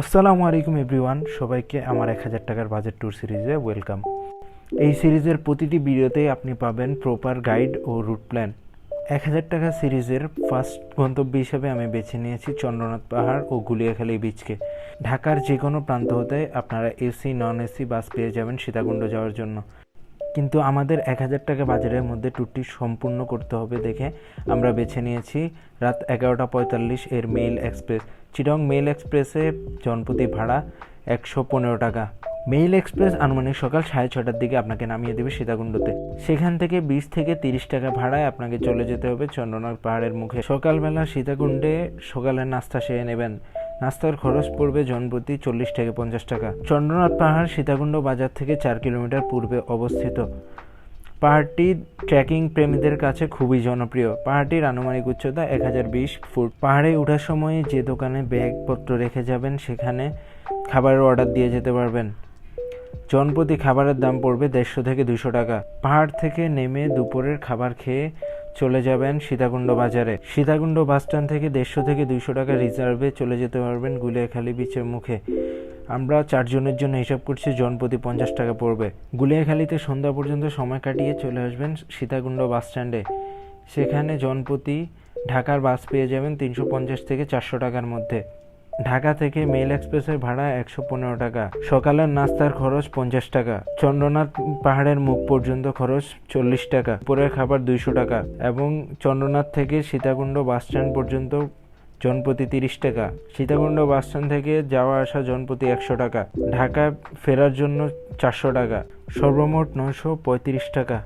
আসসালামু আলাইকুম এভরিওয়ান, সবাইকে আমার এক হাজার টাকার বাজেট ট্যুর সিরিজে ওয়েলকাম। এই সিরিজের প্রতিটি ভিডিওতেই আপনি পাবেন প্রপার গাইড ও রুট প্ল্যান। এক হাজার টাকা সিরিজের ফার্স্ট গন্তব্য হিসেবে আমি বেছে নিয়েছি চন্দ্রনাথ পাহাড় ও গুলিয়াখালী বিচকে ঢাকার যে কোনো প্রান্ত হতে আপনারা এসি নন এসি বাস পেয়ে যাবেন সীতাকুণ্ড যাওয়ার জন্য। কিন্তু আমাদের এক হাজার টাকা বাজারের মধ্যে ট্যুরটি সম্পূর্ণ করতে হবে দেখে আমরা বেছে নিয়েছি। রাত এগারোটা পঁয়তাল্লিশ এর মেইল এক্সপ্রেস। চিরং মেইল এক্সপ্রেসে জনপ্রতি ভাড়া একশো পনেরো টাকা। মেইল এক্সপ্রেস আনুমানিক সকাল সাড়ে ছটার দিকে আপনাকে নামিয়ে দেবে সীতাকুণ্ডতে। সেখান থেকে বিশ থেকে তিরিশ টাকা ভাড়ায় আপনাকে চলে যেতে হবে চন্দ্রনাথ পাহাড়ের মুখে। সকালবেলা সীতাকুণ্ডে সকালের নাস্তা সেরে নেবেন। নাস্তার খরচ পড়বে জনপ্রতি চল্লিশ থেকে পঞ্চাশ টাকা। চন্দ্রনাথ পাহাড় সীতাকুণ্ড বাজার থেকে চার কিলোমিটার পূর্বে অবস্থিত। পাহাড়টি ট্রেকিং প্রেমীদের কাছে খুবই জনপ্রিয়। পাহাড়টির আনুমানিক উচ্চতা এক হাজার বিশ ফুট। পাহাড়ে ওঠার সময় যে দোকানে ব্যাগপত্র রেখে যাবেন, সেখানে খাবারের অর্ডার দিয়ে যেতে পারবেন। জনপ্রতি খাবারের দাম পড়বে দেড়শো থেকে দুশো টাকা। পাহাড় থেকে নেমে দুপুরের খাবার খেয়ে চলে যাবেন সীতাকুণ্ড বাজারে। সীতাকুণ্ড বাসস্ট্যান্ড থেকে দেড়শো থেকে দুইশো টাকা রিজার্ভে চলে যেতে পারবেন গুলিয়াখালী বিচের মুখে। আমরা চারজনের জন্য হিসাব করছি জন প্রতি পঞ্চাশ টাকা পড়বে। গুলিয়াখালীতে সন্ধ্যা পর্যন্ত সময় কাটিয়ে চলে আসবেন সীতাকুণ্ড বাস স্ট্যান্ডে সেখানে জনপ্রতি ঢাকার বাস পেয়ে যাবেন তিনশো পঞ্চাশ থেকে চারশো টাকার মধ্যে। ঢাকা থেকে মেল এক্সপ্রেসের ভাড়া একশো পনেরো টাকা। সকালের নাস্তার খরচ পঞ্চাশ টাকা। চন্দ্রনাথ পাহাড়ের মুখ পর্যন্ত খরচ চল্লিশ টাকা। দুপুরের খাবার দুইশো টাকা এবং চন্দ্রনাথ থেকে সীতাকুণ্ড বাস স্ট্যান্ড পর্যন্ত জনপ্রতি তিরিশ টাকা। সীতাকুণ্ড বাস স্ট্যান্ড থেকে যাওয়া আসা জনপ্রতি একশো টাকা। ঢাকা ফেরার জন্য চারশো টাকা। সর্বমোট নয়শো পঁয়ত্রিশ টাকা।